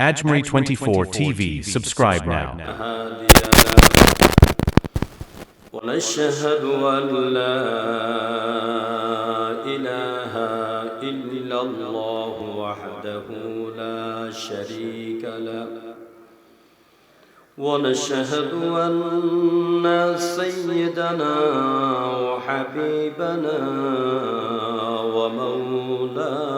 Ajmeri 24 TV. Subscribe now. ونشهد أن لا إله إلا الله وحده لا شريك له ونشهد أن سيدنا وحبيبنا ومولانا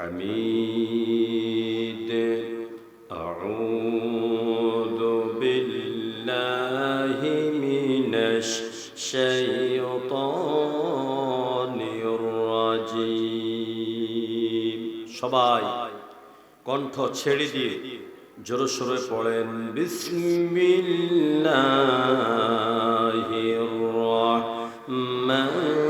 الحميد أعوذ بالله من الشيطان الرجيم সবাই কণ্ঠ ছেড়ে দিয়ে জোরে সোরে পড়েন বিসমিল্লাহির রহমানির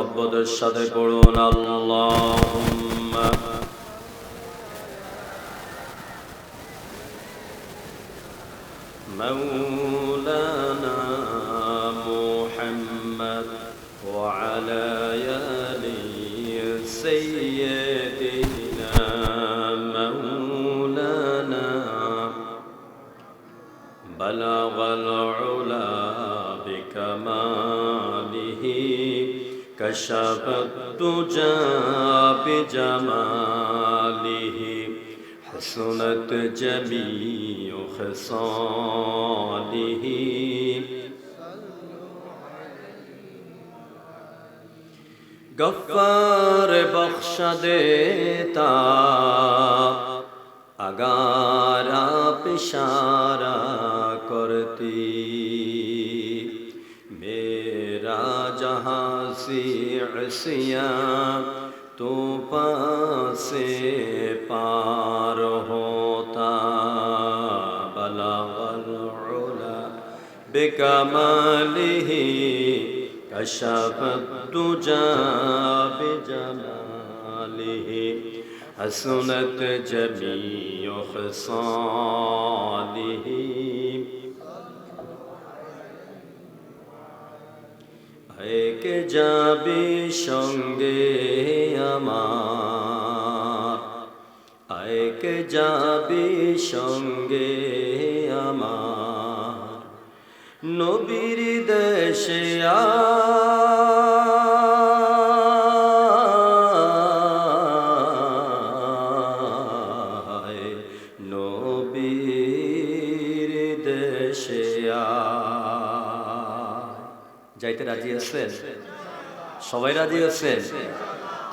মোহাব্বতের সাথে পড়ুন আল্লাহুম্মা مولانا محمد وعلى آل سيدنا كشفت بجماله حسنت جميع خصاله গফার বখশ দে আগারা পেশারা করতি सी असिया तो पासे पार होता बलागल उला बिकमालिही كشف الدجى بجماله حسنت جميع خصاله কে যাবে সঙ্গে আমার। আয়কে যাবে সঙ্গে আমার। নবীর দেশে আয় সবাই রাজি আছেন?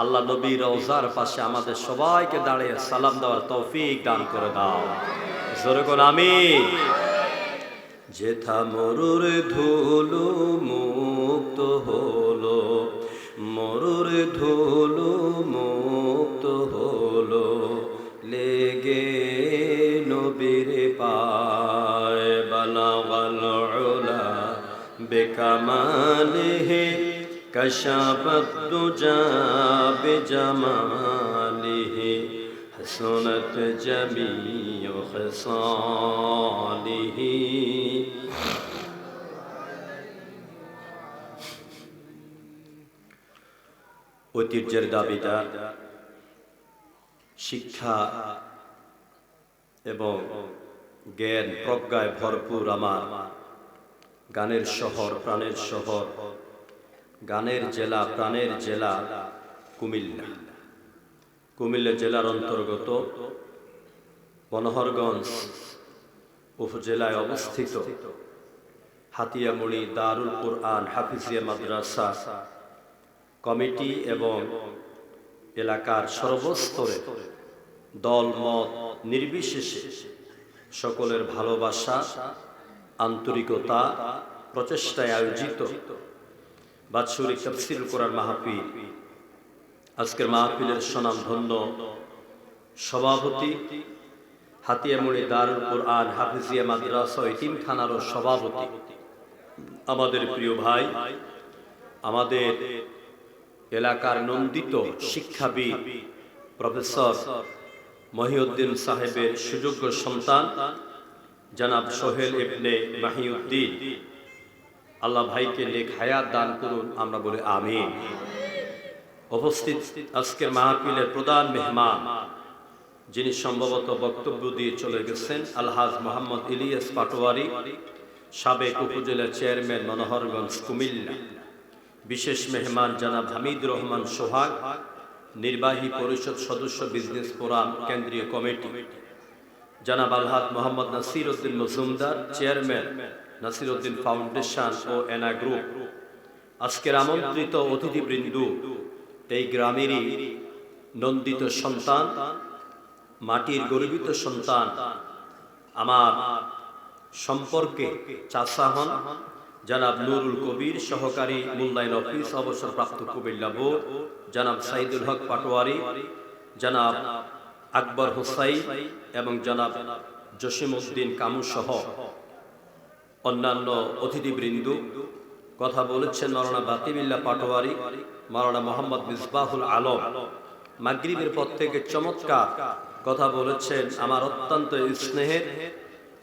আল্লাহ নবী রওজার পাশে আমাদের সবাইকে দাঁড়িয়ে সালাম দেওয়ার তৌফিক দান করে দাও। জোরে কোন আমি যেথা মরুর ধুলো মুক্ত হলো, মরুর ধুলো মুক্ত হলো, লেগে নবীর পায় বালাগাল উলা বেকামালিহি كشف الدجى بجماله حسنت جميع خصاله ঐতিহ্যের দাবিদার শিক্ষা এবং জ্ঞান প্রজ্ঞায় ভরপুর আমার গানের শহর প্রাণের শহর গানের জেলা, প্রাণের জেলা কুমিল্লা। কুমিল্লা জেলার অন্তর্গত মনোহরগঞ্জ উপজেলায় অবস্থিত হাতিয়ামুড়ি দারুল কোরআন হাফিজিয়া মাদ্রাসা কমিটি এবং এলাকার সর্বস্তরে দল, মত নির্বিশেষে সকলের ভালোবাসা, আন্তরিকতা প্রচেষ্টায় আয়োজিত বাৎসরিক তফসিল করার মাহফিল। আজকের মাহফিলের সনাম ধন্য সভাপতি হাতিয়ামুড়ি দারুল কোরআন হাফিজিয়া মাদ্রাসা ইতিমখানারও সভাপতি। আমাদের প্রিয় ভাই, আমাদের এলাকার নন্দিত শিক্ষাবিদ প্রফেসর মহিউদ্দিন সাহেবের সুযোগ্য সন্তান, জনাব সোহেল ইবনে মাহিউদ্দিন। আল্লাহ ভাইকে নেক হায়াত দান করুন, আমরা বলে আমি উপস্থিত আজকের মাহফিলের প্রধান মেহমান, যিনি সম্ভবত বক্তব্য দিয়ে চলে গেছেন, আলহাজ মোহাম্মদ ইলিয়াস পাটোয়ারি, সাবেক উপজেলা চেয়ারম্যান মনোহরগঞ্জ, কুমিল্লা। বিশেষ মেহমান জানাব হামিদ রহমান সোহাগ, নির্বাহী পরিষদ সদস্য বিজনেস ফোরাম, কেন্দ্রীয় কমিটি। জানাব আলহাদ মোহাম্মদ নাসির উদ্দিন মজুমদার, চেয়ারম্যান নাসির উদ্দিন ফাউন্ডেশন ও এনা গ্রুপ। আজকের আমন্ত্রিত অতিথিবৃন্দু, এই গ্রামেরই নন্দিত সন্তান, মাটির গর্বিত সন্তান, আমার সম্পর্কে চাষা হন জানাব নুরুল কবির, সহকারী মূল্যায়ন অফিস অবসরপ্রাপ্ত কুমিল্লা বোর্ড, জানাব সাইদুল হক পাটোয়ারি, জানাব আকবর হোসাইন এবং জানাব জসিম উদ্দিন কামু সহ অন্যান্য অতিথিবৃন্দ, কথা বলেছেন মরানা বাতিবিল্লা পাটোয়ারি মরানা মোহাম্মদ মিসবাহুল আলম। মাগরিবের পর থেকে চমৎকার কথা বলেছেন আমার অত্যন্ত স্নেহের,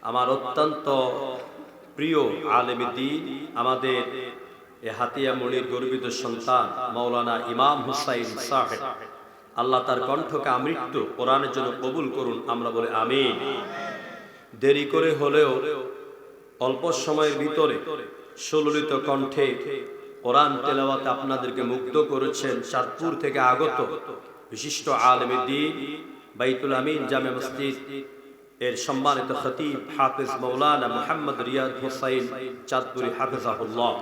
আমার অত্যন্ত প্রিয় আলেমিদ্দিন আমাদের এ হাতিয়া মনির গর্বিত সন্তান মৌলানা ইমাম হুসাইন সাহেব। আল্লাহ তার কণ্ঠকে আমৃত্যু কোরআনের জন্য কবুল করুন, আমরা বলে আমিন। দেরি করে হলেও অল্প সময়ের ভিতরে সুললিত কণ্ঠে কোরআন তেলাওয়াতে আপনাদেরকে মুগ্ধ করেছেন চাঁদপুর থেকে আগত বিশিষ্ট আলমী দিন বাইতুল আমিন জামে মসজিদ এর সম্মানিত খতিব হাফিজ মৌলানা মোহাম্মদ রিয়াদ হোসাইন চাঁদপুরি হাফিজাহুল্লাহ।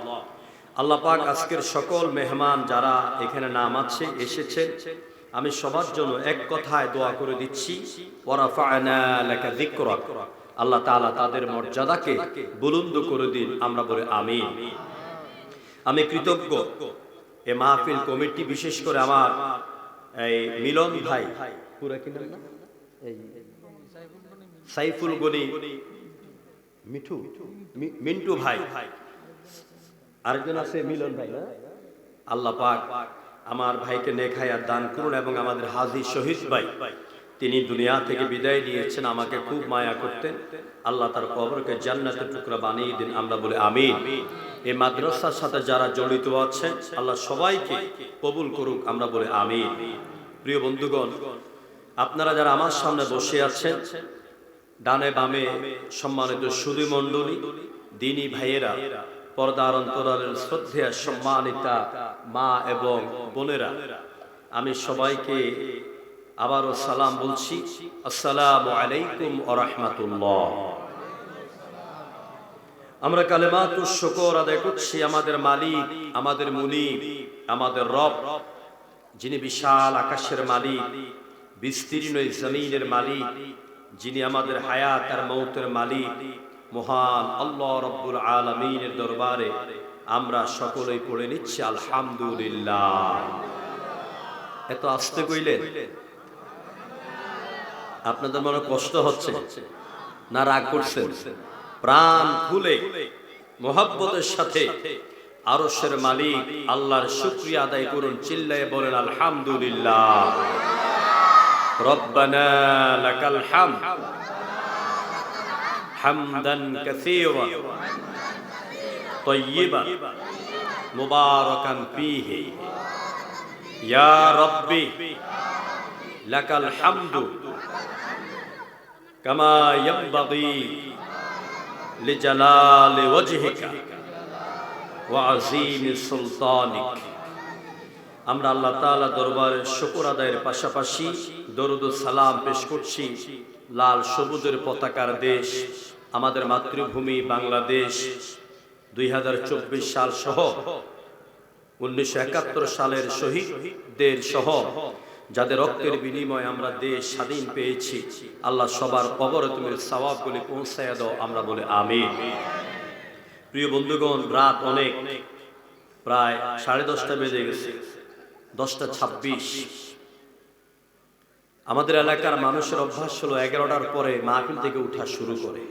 আল্লাহ পাক আজকের সকল মেহমান যারা এখানে নাম আছে, এসেছেন। আমি সবার জন্য এক কথায় দোয়া করে দিচ্ছি। ওয়ারাফা'না লাকা যিকরাক। আল্লাহ তাআলা তাদের মর্যাদাকে বুলন্দ করে দিন। আমরা বলে আমি আমি কৃতজ্ঞ। এ মাহফিল কমিটি বিশেষ করে আমার এই মিলন ভাই। পুরা কি সাইফুল গনি। মিঠু? মিন্টু ভাই। আরেকজন আছে মিলন ভাই আল্লাহ পাক আমার ভাইকে নেখায়াত দান করুন এবং আমাদের হাজি শহীদ ভাই। তিনি দুনিয়া থেকে বিদায় নিয়েছেন, আমাকে খুব মায়া করতেন। আল্লাহ তার কবরকে জান্নাতের টুকরা বানিয়ে দিন, আমরা বলে আমি এই মাদ্রাসার সাথে যারা জড়িত আছেন আল্লাহ সবাইকে কবুল করুক, আমরা বলে আমি প্রিয় বন্ধুগণ, আপনারা যারা আমার সামনে বসে আছেন, ডানে বামে সম্মানিত সুদী মণ্ডলী, দিনী ভাইয়েরা পর্দার অন্তরালের শ্রদ্ধেয়া সম্মানিতা মা এবং বোনেরা, আমি সবাইকে আবারও সালাম বলছি, আসসালামু আলাইকুম ও রহমতুল্লাহ। আমরা কালেমাতু শকর আদায় করছি আমাদের মালিক, আমাদের মুনি আমাদের রব, যিনি বিশাল আকাশের মালিক, বিস্তীর্ণ জমিনের মালিক, যিনি আমাদের হায়াত আর মৌতের মালিক, মহান আল্লাহ রব্বুল আলমিনের দরবারে আমরা সকলেই পড়ে নিচ্ছি, আলহামদুলিল্লাহ। এত আসতে কইলেন? আপনাদের মনে কষ্ট হচ্ছে না রাগ করছেন প্রাণ খুলে মোহাব্বতের সাথে আরশের মালিক আল্লাহর শুক্রিয়া আদায় করুন চিল্লায় বলেন আলহামদুলিল্লাহ রব্বানা লাকাল হামদ হামদান কাসীরা طيبا مباركا فيه يا ربي লাকাল হামদু কামা ইয়ামবাগি লিজালাল ওয়াজহিকা ওয়া আযীম সুলতানিক। আমরা আল্লাহ তাআলা দরবারে শুকর আদায়ের পাশাপাশি দরুদ সালাম পেশ করছি। লাল সবুজের পতাকার দেশ, আমাদের মাতৃভূমি বাংলাদেশ। দুই হাজার চব্বিশ সাল সহ, উনিশশো একাত্তর সালের শহীদদের সহ যাদের রক্তের বিনিময়ে আমরা দেশ স্বাধীন পেয়েছি, আল্লাহ সবার কবরে তুমি সওয়াবগুলি পৌঁছায় দাও, আমরা বলে আমিন। প্রিয় বন্ধুগণ, রাত অনেক, প্রায় সাড়ে দশটা বেজে গেছে, দশটা ছাব্বিশ। আমাদের এলাকার মানুষের অভ্যাস হলো এগারোটার পরে মাহফিল থেকে উঠা শুরু করে।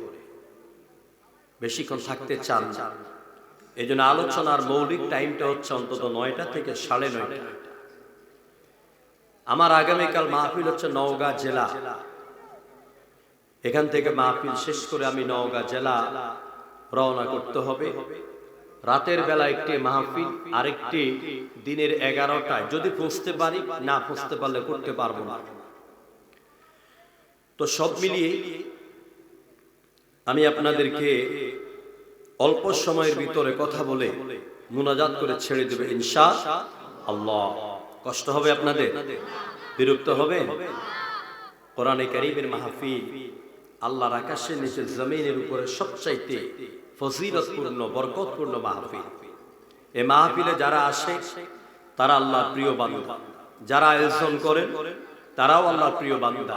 বেশিক্ষণ থাকতে চান এই জন্য আলোচনার মৌলিক টাইমটা হচ্ছে অন্তত নয়টা থেকে সাড়ে নয়টা। আমার আগামীকাল মাহফিল হচ্ছে নওগাঁ জেলা। এখান থেকে মাহফিল শেষ করে আমি নওগাঁ জেলা রওনা করতে হবে। রাতের বেলা একটি মাহফিল, আরেকটি দিনের এগারোটায়। যদি পৌঁছতে পারি, না পৌঁছতে পারলে করতে পারব না। তো সব মিলিয়ে আমি আপনাদেরকে অল্প সময়ের ভিতরে কথা বলে মুনাজাত করে ছেড়ে দেবে ইনশা আল্লাহ। কষ্ট হবে আপনাদের, বিরক্ত হবে। কোরআনে কারিমের মাহফিল আল্লাহর আকাশের নিচে জমিনের উপরে সবচাইতে ফজিলতপূর্ণ, বরকতপূর্ণ মাহফিল। এ মাহফিলে যারা আসে, তারা আল্লাহর প্রিয় বান্দা। যারা আয়োজন করেন, তারাও আল্লাহর প্রিয় বান্দা।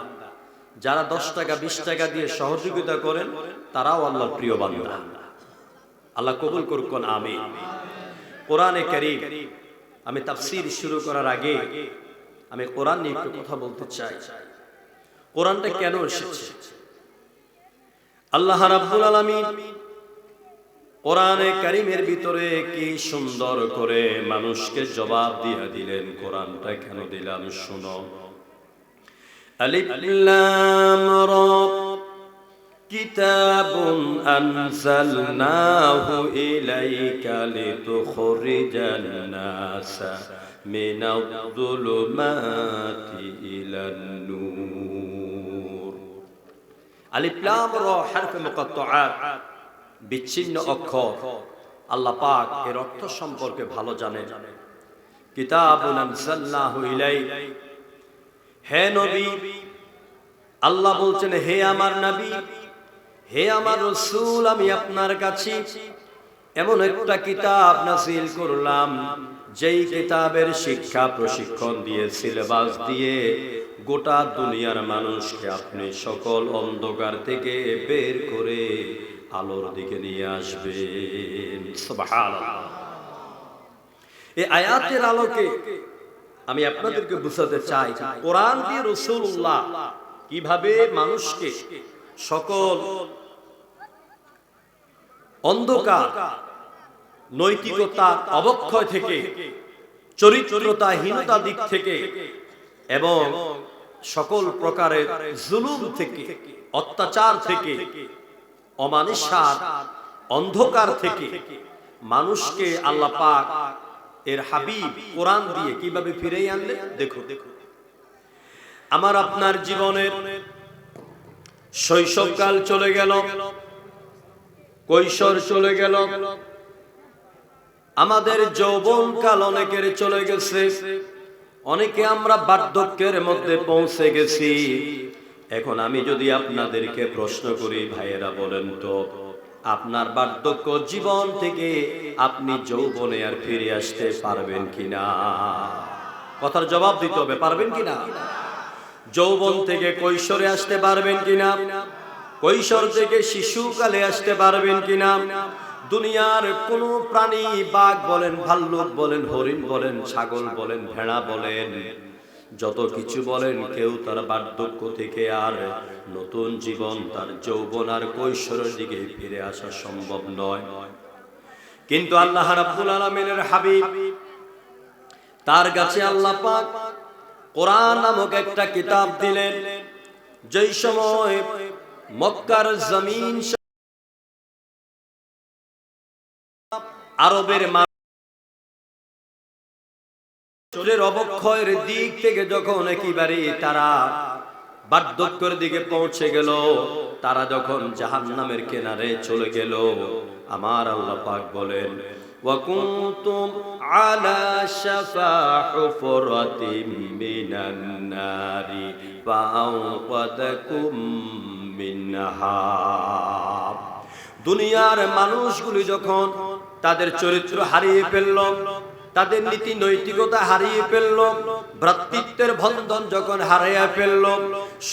যারা দশ টাকা, বিশ টাকা দিয়ে সহযোগিতা করেন, তারাও আল্লাহর প্রিয় বান্দা। আল্লাহ কবুল করুন আমি কোরআনে কারিম আমি তাফসির শুরু করার আগে আমি কোরআন নিয়ে একটু কথা বলতে চাই। কোরআনটা কেন এসেছে? আল্লাহ রাব্বুল আলামিন কোরআনে কারিমের ভিতরে কি সুন্দর করে মানুষকে জবাব দিয়ে দিলেন। কোরআনটা কেন দিলাম? শুনো। আলিফ লাম রা كتاب أنزلناه إليك لتخرج الناس من الظلمات إلى النور আলিপ্লাম র হারফ মুকাত্তাআত বিচ্ছিন্ন অক্ষর আল্লাহ পাক এর অর্থ সম্পর্কে ভালো জানেন কিতাবুন আনজালনাহু ইলাই হে নবী আল্লাহ বলছেন হে আমার নবী হে আমার রসুল, আমি আপনার কাছে এমন একটা কিতাব নাসিল করলাম, যেই কিতাবের শিক্ষা প্রশিক্ষণ দিয়ে, সিলেবাস দিয়ে গোটা দুনিয়ার মানুষকে আপনি সকল অন্ধকার থেকে বের করে আলোর দিকে নিয়ে আসবেন। এই আয়াতের আলোকে আমি আপনাদেরকে বুঝাতে চাই, কোরআন দিয়ে রসুল্লাহ কীভাবে মানুষকে সকল অন্ধকার নৈতিকতা অবক্ষয় থেকে চরিত্রতাহীনতা দিক থেকে এবং সকল প্রকারের জুলুম থেকে অত্যাচার থেকে অমানিসার অন্ধকার থেকে মানুষকে আল্লাহ পাক এর হাবিব কোরআন দিয়ে কীভাবে ফিরে আনলে দেখো দেখো আমার আপনার জীবনের শৈশবকাল চলে গেল। কৈশোর চলে গেল। আমাদের যৌবনকাল অনেকের চলে গেছে। অনেকে আমরা বার্ধক্যের মধ্যে পৌঁছে গেছি। এখন আমি যদি আপনাদেরকে প্রশ্ন করি, ভাইয়েরা বলেন তো, আপনার বার্ধক্য জীবন থেকে আপনি যৌবনে আর ফিরে আসতে পারবেন কিনা? কথার জবাব দিতে হবে, পারবেন কিনা? যৌবন থেকে কৈশোরে আসতে পারবেন কিনা? কৈশোর থেকে শিশুকালে আসতে পারবেন কিনা? দুনিয়ার কোন প্রাণী বাঘ বলেন, ভাল্লুক বলেন, হরিণ বলেন, ছাগল বলেন, ভেড়া বলেন, যত কিছু বলেন, কেউ তার বার্ধক্য থেকে আর নতুন জীবন, তার যৌবন আর কৈশোরের দিকে ফিরে আসা সম্ভব নয়। কিন্তু আল্লাহ রাব্বুল আলামিনের হাবিব, তার কাছে আল্লাহ পাক কোরআন নামক একটা কিতাব দিলেন, যেই সময় মক্কার জমিন আরবের মা- চুলের অবক্ষয়ের দিক থেকে যখন একেবারে তারা বার্ধক্যের দিকে পৌঁছে গেল তারা যখন জাহান্নামের কিনারে চলে গেল আমার আল্লাহ পাক বলেন وكنتم على شفا حفرة من النار فأنقذكم দুনিয়ার মানুষগুলি যখন তাদের চরিত্র হারিয়ে ফেলল, তাদের নীতি নৈতিকতা হারিয়ে ফেলল, ভ্রাতৃত্বের বন্ধন যখন হারিয়ে ফেলল,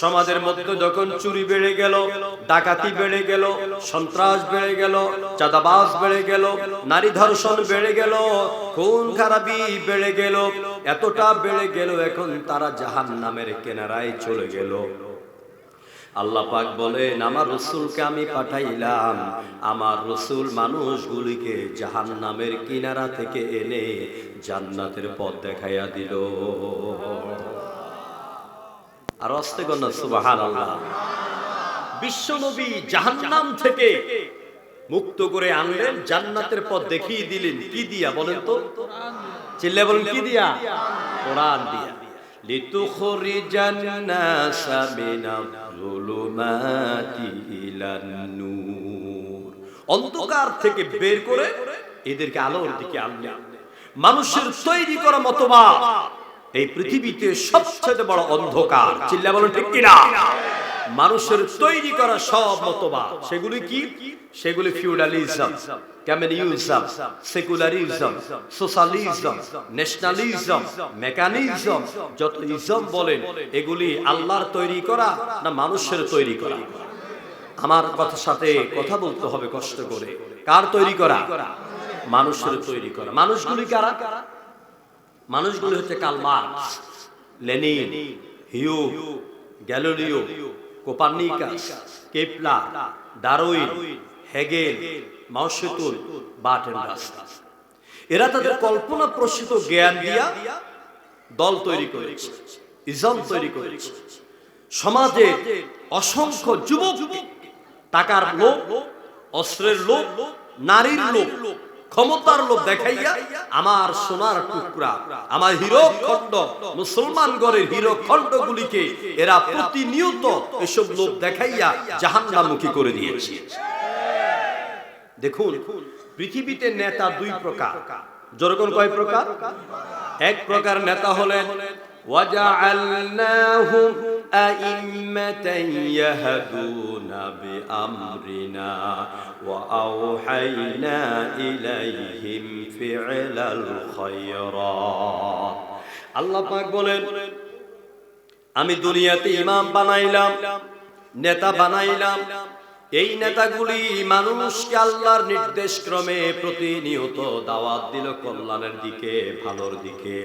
সমাজের মধ্যে যখন চুরি বেড়ে গেল, ডাকাতি বেড়ে গেল, সন্ত্রাস বেড়ে গেল চাঁদাবাস বেড়ে গেল, নারী ধর্ষণ বেড়ে গেল, খুন খারাপি বেড়ে গেল, এতটা বেড়ে গেল, এখন তারা জাহান নামের কেনারায় চলে গেল। আল্লাহ পাক বলেন, আমার রসুলকে আমি পাঠাইলাম। আমার রসুল মানুষগুলিকে জাহান নামের কিনারা থেকে এনে জান্নাতের পথ দেখাইয়া দিল। আর অস্তে কন্যা সুবাহান আল্লাহ বিশ্বনবী জাহান্নাম থেকে মুক্ত করে আনলেন, জান্নাতের পথ দেখিয়ে দিলেন। কি দিয়া বলেন তো? চিল্লে বলেন, কি দিয়া? কোরআন দিয়া। لتخرج الناس من الظلمات إلى النور অন্ধকার থেকে বের করে এদেরকে আলোর দিকে আনলে মানুষের তৈরি করা মতবাদ এই পৃথিবীতে সবচেয়ে বড় অন্ধকার চিল্লা বলেন ঠিক কিনা মানুষের তৈরি করা সব মতবাদ। সেগুলি কি? সেগুলি feudalism communism secularism, socialism, nationalism, mechanism, যত ইজম বলেন, এগুলি আল্লাহর তৈরি করা না মানুষের তৈরি করা? আমার কথার সাথে কথা বলতে হবে কষ্ট করে। কার তৈরি করা? মানুষের তৈরি করা। মানুষগুলি কারা? মানুষগুলি হচ্ছে Karl Marx, Lenin, Hugh, Galileo Copernicus Kepler Darwin Hegel Mao Tse tung Bertrand Russell এরা তাদের কল্পনা প্রসূত জ্ঞান দিয়া দল তৈরি করেছে ইজম তৈরি করেছে। সমাজে অসংখ্য যুবক টাকার লোভ অস্ত্রের লোভ নারীর লোভ ক্ষমতার লোভ দেখাইয়া আমার সোনার টুকরা, আমার হিরো খণ্ড, মুসলমান গড়ের হিরো খণ্ড গুলিকে এরা প্রতিনিয়ত এসব লোভ দেখাইয়া জাহান নামুখী করে দিয়েছে। দেখুন, পৃথিবীতে নেতা দুই প্রকার। জরগন কয় প্রকার? এক প্রকার নেতা হলেন ওয়াজা أئمة يهدون بأمرنا وأوحينا إليهم فعل الخيرات আল্লাহ পাক বলেন আমি দুনিয়াতে ইমাম বানাইলাম নেতা বানাইলাম এই নেতাগুলি মানুষকে আল্লাহর নির্দেশ ক্রমে প্রতিনিয়ত দাওয়াত দিল কল্যাণের দিকে ভালোর দিকে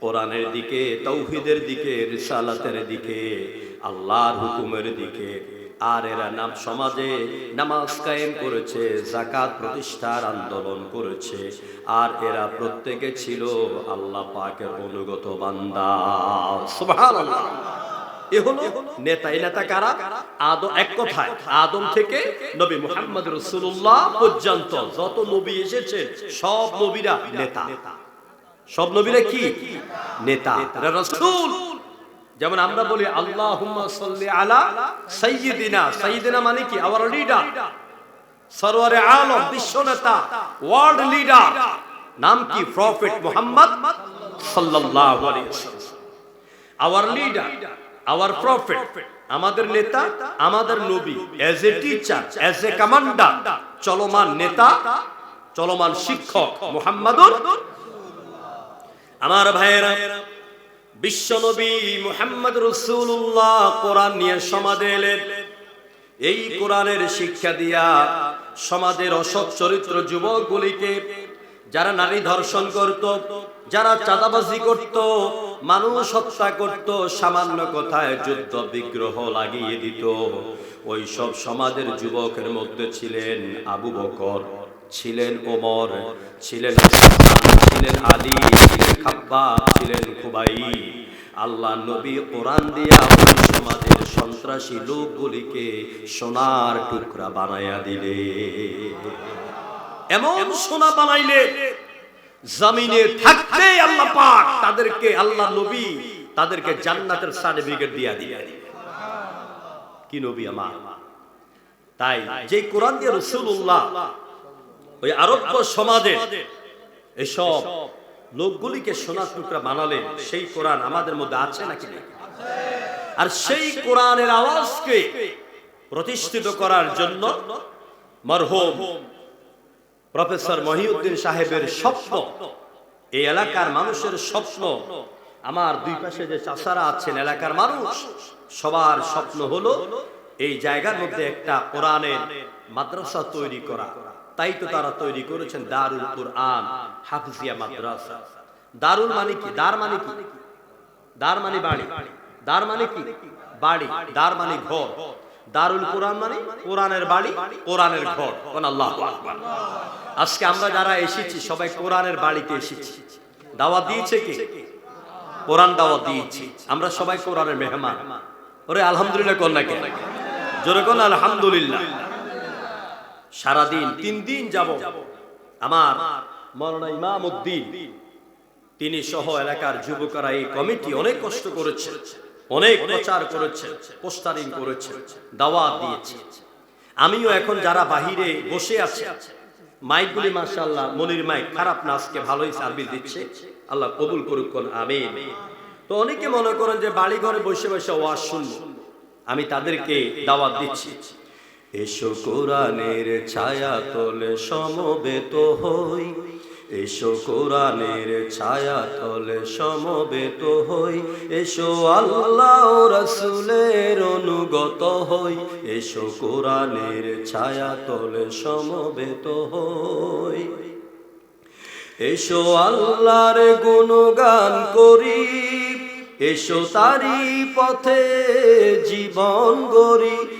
কোরআনের দিকে, তৌহিদের দিকে, রিসালাতের দিকে, আল্লাহর হুকুমের দিকে। আর এরা নাম সমাজে নামাজ কায়েম করেছে জাকাত প্রতিষ্ঠার আন্দোলন করেছে। আর এরা প্রত্যেকে ছিল আল্লাহ পাকের অনুগত বান্দা। সুবহানাল্লাহ। এ হলো নেতা নেতা কারা? আদম, এক কথায়, আদম থেকে নবী মুহাম্মদ রাসূলুল্লাহ পর্যন্ত যত নবী এসেছেন সব নবীরা নেতা। সব নবীরা কি? নেতা। রাসূল। যেমন আমরা বলি আল্লাহুম্মা সাল্লি আলা সাইয়্যিদিনা। সাইয়্যিদিনা মানে কি? আওয়ার লিডার সরওয়ারে আলম বিশ্ব নেতা। ওয়ার্ল্ড লিডার নাম কি? প্রফেট মুহাম্মদ সাল্লাল্লাহু আলাইহি ওয়াসাল্লাম। আওয়ার লিডার আওয়ার প্রফেট আমাদের নেতা আমাদের নবী। As a teacher as a commander চলমান নেতা চলমান শিক্ষক মুহাম্মাদুর আমার ভাইয়েরা বিশ্ব নবী মুহাম্মদ রসুল্লাহ কোরআন নিয়ে সমাজে এলেন। এই কোরআনের শিক্ষা দিয়া সমাজের অসৎ চরিত্র যুবকগুলিকে, যারা নারী ধর্ষণ করত, যারা চাঁদাবাজি করত, মানুষ হত্যা করত, সামান্য কথায় যুদ্ধ বিগ্রহ লাগিয়ে দিত। ওই সব সমাজের যুবকের মধ্যে ছিলেন আবু বকর। ছিলেন ওমর, ছিলেন ছিলেন আলী, ছিলেন খাব্বাব, ছিলেন খুবাই আল্লাহ নবী কোরআন দিয়া সমাজের সন্ত্রাসী লোকগুলিকে সোনার টুকরা বানাইয়া দিলে। এমন সোনা বানাইলে জমিনে থাকতে আল্লাহ পাক তাদেরকে আল্লাহ নবী তাদেরকে জান্নাতের সার্টিফিকেট দিয়া দিয়ে কি নবী আমার? তাই যে কোরআন দিয়ে রসুল্লাহ ওই আরব্য সমাজে এসব লোকগুলিকে সোনার টুকরা বানালেন সেই কোরআন আমাদের মধ্যে আছে নাকি আর সেই কোরআনের আওয়াজকে প্রতিষ্ঠিত করার জন্য মরহুম প্রফেসর মহিউদ্দিন সাহেবের স্বপ্ন। এই এলাকার মানুষের স্বপ্ন। আমার দুই পাশে যে চাষারা আছেন এলাকার মানুষ সবার স্বপ্ন হলো এই জায়গার মধ্যে একটা কোরআনের মাদ্রাসা তৈরি করা। তাই তো তারা তৈরি করেছেন দারুল কোরআন, হাফিজিয়া মাদ্রাসা। দারুল মানে কি? দার মানে কি? দার মানে বাড়ি। দার মানে কি? বাড়ি। দার মানে ঘর। দারুল কোরআন মানে কোরআনের বাড়ি, কোরআনের ঘর। কোন আল্লাহ আজকে আমরা যারা এসেছি, সবাই কোরআনের বাড়িতে এসেছি। দাওয়াত দিয়েছে কি? কোরআন দাওয়াত দিয়েছি। আমরা সবাই কোরআনের মেহমান। ওরে আলহামদুলিল্লাহ কোন? নাকি জোরে কোন আলহামদুলিল্লাহ। সারাদিন তিন দিন যাব আমার মরনা ইমাম উদ্দিন তিনি সহ এলাকার যুবকরা এই কমিটি অনেক কষ্ট করেছে অনেক প্রচার করেছে পোস্টারিং করেছে দাওয়াত দিয়েছে। আমিও এখন যারা বাহিরে বসে আছে মাইকগুলি মাশাআল্লাহ মনির মাইক খারাপ না আজকে ভালোই সার্ভিস দিচ্ছে। আল্লাহ কবুল করুক আমি তো অনেকে মনে করেন যে বাড়ি ঘরে বসে বসে ওয়াজ শুনব। আমি তাদেরকে দাওয়াত দিচ্ছি। এসো কোরআনের ছায়া তলে সমবেত হই। এসো কোরআনের ছায়া তলে সমবেত হই। এসো আল্লাহ রসুলের অনুগত হই। এসো কোরআনের ছায়া তলে সমবেত হই। এসো আল্লাহর গুণগান করি। এসো তারি পথে জীবন গড়ি।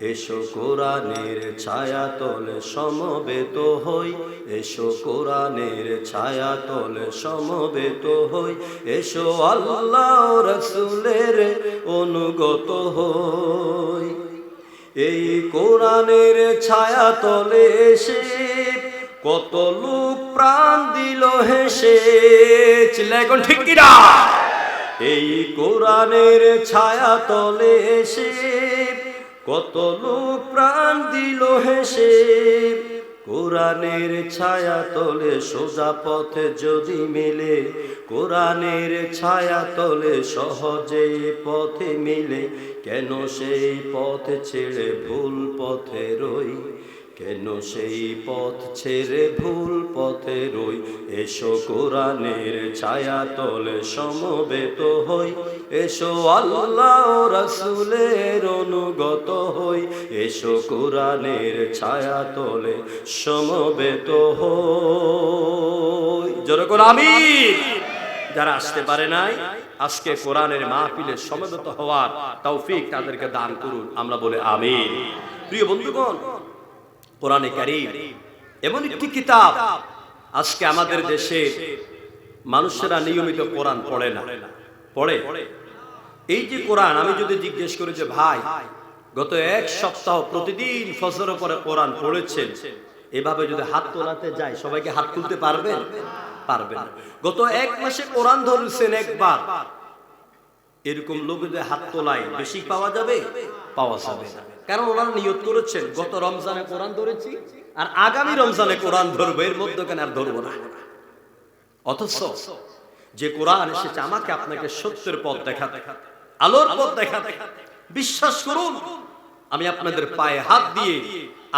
এসো কোরআনের ছায়া তলে সমবেত হই, এসো কোরআনের ছায়া তলে সমবেত হই, এসো আল্লাহ রসুলের অনুগত হই। এই কোরআনের ছায়া তলে এসে কত লোক প্রাণ দিল হেসে এখন ঠিক এই কোরআনের ছায়া তলে এসে কত লোক প্রাণ দিল হেসে। কোরআনের ছায়া তলে সোজা পথে যদি মেলে, কোরআনের ছায়া তলে সহজে পথে মিলে, কেন সেই পথ ছেড়ে ভুল পথে রই? কেন সেই পথ ছেড়ে ভুল পথে রই? এসো কোরআনের ছায়া তলে সমবেত হই। এসো আল্লাহ রসুলের অনুগত হই। এসো কোরআনের ছায়া তলে সমবেত হই। যেরকম আমি যারা আসতে পারে নাই, আজকে কোরআনের মাহফিলে সমবেত হওয়ার তৌফিক তাদেরকে দান করুন। আমরা বলে আমিন। প্রিয় বন্ধুগণ কোরআনে কারিম। এমন একটি কিতাব আজকে আমাদের দেশে মানুষেরা নিয়মিত কোরআন পড়ে না। পড়ে? এই যে কোরআন, আমি যদি জিজ্ঞেস করি যে, ভাই, গত এক সপ্তাহ প্রতিদিন ফজর পরে কোরআন পড়েছেন? এভাবে যদি হাত তোলাতে যায়, সবাইকে হাত তুলতে পারবেন? পারবেন। গত এক মাসে কোরআন ধরেছেন একবার। এরকম লোক যদি হাত তোলায় বেশি পাওয়া যাবে? পাওয়া যাবে কারণ ওনারা নিয়ত করেছেন, গত রমজানে কোরআন ধরেছি, আর আগামী রমজানে কোরআন ধরবো, এর মধ্যে কেন আর ধরবো না। অথচ যে কোরআন এসেছে, আমাকে আপনাকে সত্যের পথ দেখাতে, আলোর পথ দেখাতে, বিশ্বাস করুন, আমি আপনাদের পায়ে হাত দিয়ে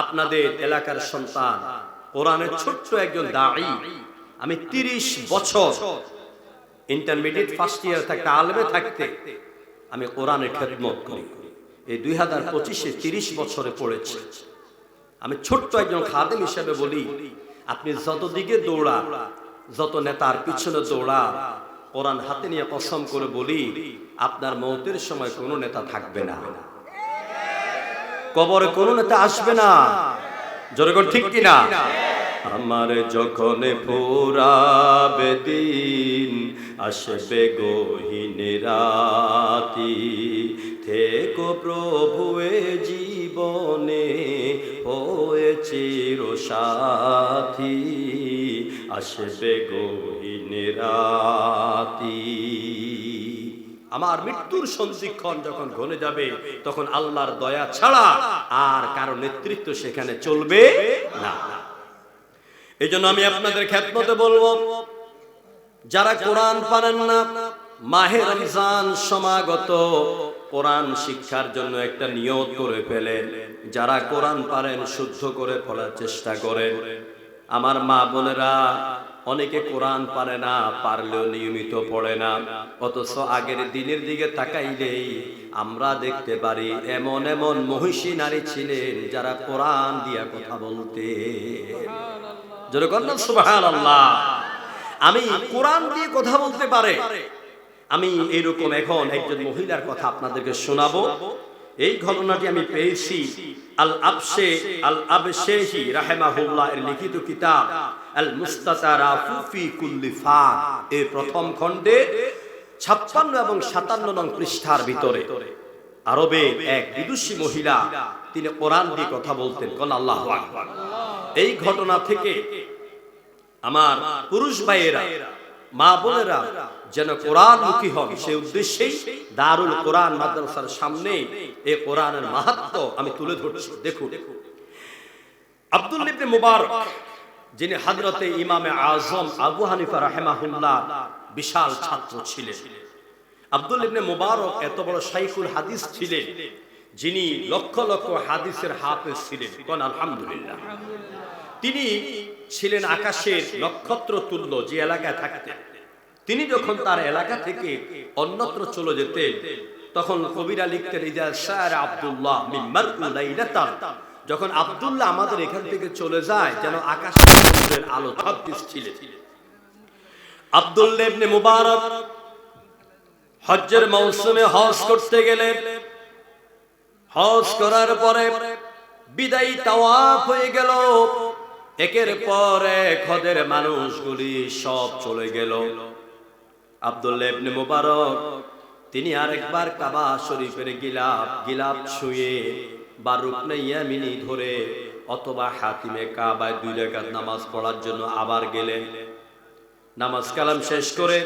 আপনাদের এলাকার সন্তান, কোরআনের ছোট্ট একজন দাঁড়ি আমি তিরিশ বছর ইন্টারমিডিয়েট ফার্স্ট ইয়ার থাকতে আলমে থাকতে আমি কোরআনের খেদমত করি। এই দুই হাজার পঁচিশে তিরিশ বছরে পড়েছি। আমি ছোট্ট একজন খাদেম হিসেবে বলি আপনি যত দিকে দৌড়ান যত নেতার পিছনে দৌড়া কোরআন হাতে নিয়ে কসম করে বলি আপনার মৌতের সময় কোনো নেতা থাকবে না। কবরে কোনো নেতা আসবে না। জোরে কোন? ঠিক কিনা? আমার যখন পুরাবে দিন আসবে গহীন রাতি থেকো প্রভু এ জীবনে হয়েছে সাথী আসবে গহীন আমার মৃত্যুর সন্ধিক্ষণ যখন ঘনে যাবে, তখন আল্লাহর দয়া ছাড়া আর কারও নেতৃত্ব সেখানে চলবে না। এই জন্য আমি আপনাদের খ্যাতমতে বলব যারা কোরআন পারেন না, মাহে রমজান সমাগত, কোরআন শিক্ষার জন্য একটা নিয়ত করে ফেলেন। যারা কোরআন পারেন, শুদ্ধ করে ফলার চেষ্টা করেন। আমার মা বোনেরা, অনেকে কোরআন পারে না, পারলেও নিয়মিত পড়ে না। অথচ আগের দিনের দিকে তাকাইলেই আমরা দেখতে পারি, এমন এমন মহিষী নারী ছিলেন যারা কোরআন দিয়া কথা বলতে যেরকম সুবাহান আল্লাহ আমি কোরআন দিয়ে কথা বলতে পারে। আমি এরকম এখন একজন মহিলার কথা আপনাদেরকে শোনাবো। এই ঘটনাটি আমি পেয়েছি আল আবশে আল আবশেহি রাহেমাহুল্লাহ এর লিখিত কিতাব আল মুস্তাতারা ফুফি কুল্লি ফা এই প্রথম খণ্ডে ছাপ্পান্ন এবং সাতান্ন নং পৃষ্ঠার ভিতরে আরবে এক বিদুষী মহিলা, তিনি কোরআন দিয়ে কথা বলতেন। কোন আল্লাহ আকবার। এই ঘটনা থেকে আমার পুরুষ ভাইয়েরা, মা বোনেরা যেন কোরআন মুখী হন, সেই উদ্দেশ্যেই দারুল কোরআন মাদ্রাসার সামনে এই কোরআনের মাহাত্ম আমি তুলে ধরছি। দেখুন, আব্দুল ইবনে মুবারক, যিনি হযরতে ইমামে আজম আবু হানিফা রাহেমাহুল্লাহ বিশাল ছাত্র ছিলেন। আব্দুল ইবনে মুবারক এত বড় শাইখুল হাদিস ছিলেন, যিনি লক্ষ লক্ষ হাদিসের হাফেজ ছিলেন। কোন আলহামদুলিল্লাহ। তিনি ছিলেন আকাশের নক্ষত্র তুল্য যে এলাকায় থাকতেন। তিনি যখন তার এলাকা থেকে অন্যত্র চলে যেতেন তখন কবিরা লিখতেন আব্দুল্লাহ যখন আব্দুল্লাহ আমাদের এখান থেকে চলে যায় যেন আকাশের আলো ছাব্বিশ ছিলেন আব্দুল্লাহ ইবনে মুবারক হজ্জের মৌসুমে হজ করতে গেলেন হজ করার পরে বিদায়ী তাওয়াফ হয়ে গেল। একের পর এক হদের মানুষগুলি সব চলে গেল। আব্দুল্লাহ মুবারক, তিনি আরেকবার কাবা শরীফের গিলাপ গিলাপ ছুঁয়ে বা রুকনে ইয়ামিনি ধরে অথবা হাতিমে কাবায় দুই রাকাত নামাজ পড়ার জন্য আবার গেলেন। নামাজ কালাম শেষ করে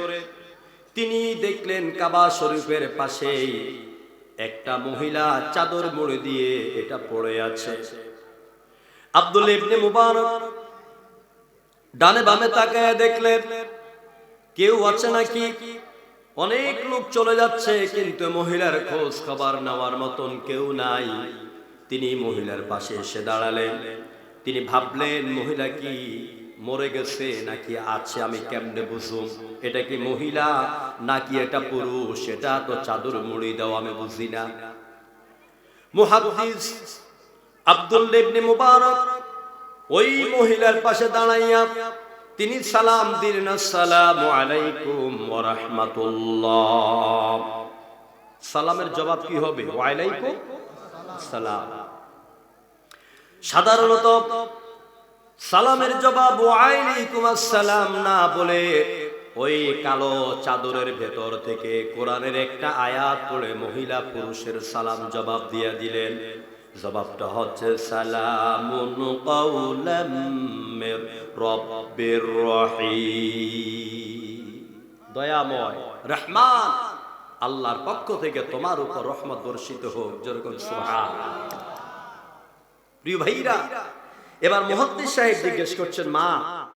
তিনি দেখলেন কাবা শরীফের পাশেই একটা মহিলা চাদর মুড়ে দিয়ে এটা পড়ে আছে। আব্দুল ইবনে মুবারক ডানে বামে তাকায় দেখলেন, কেউ আছে নাকি? অনেক লোক চলে যাচ্ছে, কিন্তু মহিলার খোঁজ খবর নেওয়ার মতন কেউ নাই। তিনি মহিলার পাশে এসে দাঁড়ালেন। তিনি ভাবলেন, মহিলা কি মরে গেছে নাকি আছে, আমি কেমনে বুঝুম? এটা কি মহিলা নাকি এটা পুরুষ? এটা তো চাদর মুড়ি দাও আমি বুঝি না। মুহাদ্দিস আব্দুল ইবনে মুবারক ওই মহিলার পাশে দাঁড়াইয়া তিনি সালাম দিলেন, আসসালামু আলাইকুম ওয়া রাহমাতুল্লাহ। সালামের জবাব কি হবে? ওয়া আলাইকুম সালাম সাধারণত সালামের জবাব ওয়া আলাইকুম আসসালাম না বলে ওই কালো চাদরের ভেতর থেকে কোরআনের একটা আয়াত পড়ে মহিলা পুরুষের সালাম জবাব দিয়ে দিলেন। জবাবটা হচ্ছে, সালামুন কাউলাম রব্বির রহিম। দয়াময় রহমান, আল্লাহর পক্ষ থেকে তোমার উপর রহমত বর্ষিত হোক। যেরকম সুবহান প্রিয় ভাইরা, এবার মুহাদ্দিস সাহেব জিজ্ঞেস করছেন, মা